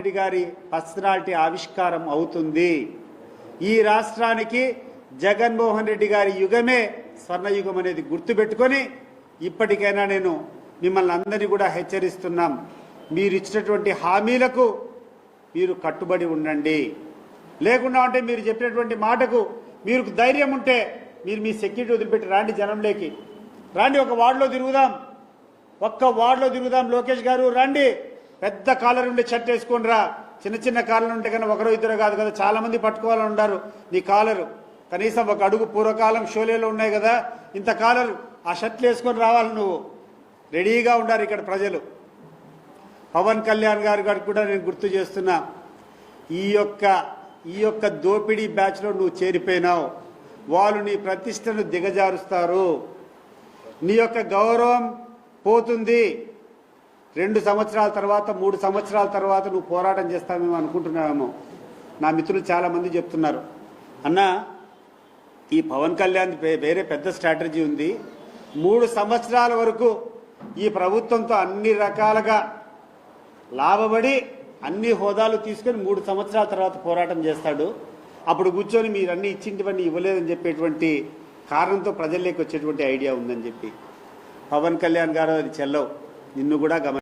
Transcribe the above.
రెడ్డి గారి పర్సనాలిటీ ఆవిష్కారం అవుతుంది. ఈ రాష్ట్రానికి జగన్మోహన్ రెడ్డి గారి యుగమే స్వర్ణయుగం అనేది గుర్తుపెట్టుకొని ఇప్పటికైనా నేను మిమ్మల్ని అందరినీ కూడా హెచ్చరిస్తున్నాం. మీరు ఇచ్చినటువంటి హామీలకు మీరు కట్టుబడి ఉండండి. లేకుండా ఉంటే మీరు చెప్పినటువంటి మాటకు మీరు ధైర్యం ఉంటే మీరు మీ సెక్యూరిటీ వదిలిపెట్టి రాండి జనంలోకి. రాండి ఒక వార్డులో తిరుగుదాం. ఒక్క వార్డులో తిరుగుదాం లోకేష్ గారు రండి. పెద్ద కాలర్ ఉండి షర్ట్ వేసుకొని రా. చిన్న చిన్న కాలర్ ఉంటే కానీ ఒకరో ఇద్దరు కాదు కదా. చాలా మంది పట్టుకోవాలని ఉన్నారు. నీ కాలరు. కనీసం ఒక అడుగు పూర్వకాలం షోలేలో ఉన్నాయి కదా. ఇంత కాలరు. ఆ షర్ట్లు వేసుకొని రావాలి నువ్వు. రెడీగా ఉండారు ఇక్కడ ప్రజలు. పవన్ కళ్యాణ్ గారు గారికి కూడా నేను గుర్తు చేస్తున్నా. ఈ యొక్క ఈ యొక్క దోపిడీ బ్యాచ్లో నువ్వు చేరిపోయినావు. వాళ్ళు నీ ప్రతిష్టను దిగజారుస్తారు. నీ యొక్క గౌరవం పోతుంది. రెండు సంవత్సరాల తర్వాత మూడు సంవత్సరాల తర్వాత నువ్వు పోరాటం చేస్తామేమో అనుకుంటున్నావేమో. నా మిత్రులు చాలామంది చెప్తున్నారు. అన్న ఈ పవన్ కళ్యాణ్ వేరే పెద్ద స్ట్రాటజీ ఉంది. మూడు సంవత్సరాల వరకు ఈ ప్రభుత్వంతో అన్ని రకాలుగా లాభపడి అన్ని హోదాలు తీసుకొని మూడు సంవత్సరాల తర్వాత పోరాటం చేస్తాడు. అప్పుడు కూర్చొని మీరు అన్ని ఇచ్చింటివన్నీ ఇవ్వలేదని చెప్పేటువంటి కారణంతో ప్రజల్లోకి వచ్చేటువంటి ఐడియా ఉందని చెప్పి. పవన్ కళ్యాణ్ గారు అది చెల్లవు. నిన్ను కూడా గమని